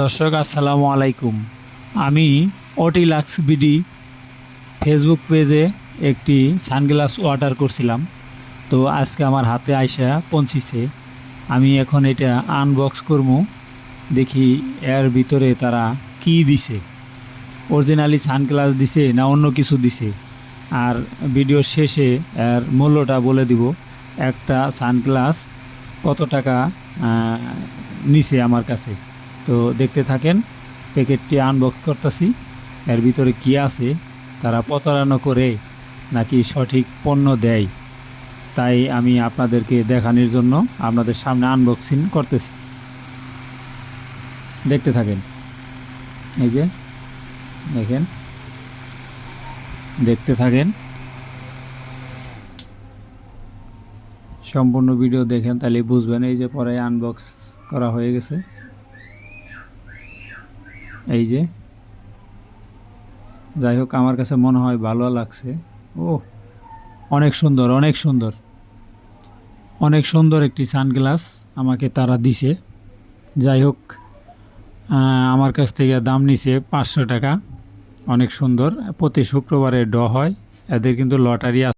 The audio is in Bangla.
দর্শক, আসসালামু আলাইকুম। আমি অটিলাক্স বিডি ফেসবুক পেজে একটি সানগ্লাস অর্ডার করছিলাম। তো আজকে আমার হাতে আইসা পৌঁছিছে আমি এখন এটা আনবক্স করব দেখি এর ভিতরে তারা কি দিছে। অরিজিনালি সানগ্লাস দিছে না অন্য কিছু দিছে? আর ভিডিওর শেষে এর মূল্যটা বলে দিব। একটা সানগ্লাস কত টাকা নিছে আমার কাছে? তো দেখতে থাকেন, প্যাকেটটি আনবক্স করতেছি। এর ভিতরে কি আছে, তারা প্রতারণা করে নাকি সঠিক পণ্য দেয়, তাই আমি আপনাদেরকে দেখানোর জন্য আপনাদের সামনে আনবক্সিং করতেছি। দেখতে থাকেন। এই যে, দেখেন। দেখতে থাকেন। সম্পূর্ণ ভিডিও দেখেন, তাহলে বুঝবেন এই যে পরে আনবক্স করা হয়ে গেছে। এই যে, যাই হোক আমার কাছে মনে হয় ভালো লাগছে। ও, অনেক সুন্দর অনেক সুন্দর। অনেক সুন্দর একটি সানগ্লাস আমাকে তারা দিছে। যাই হোক আমার কাছ থেকে দাম নিছে পাঁচশো টাকা। অনেক সুন্দর। প্রতি শুক্রবারে ড হয়। এদের কিন্তু লটারি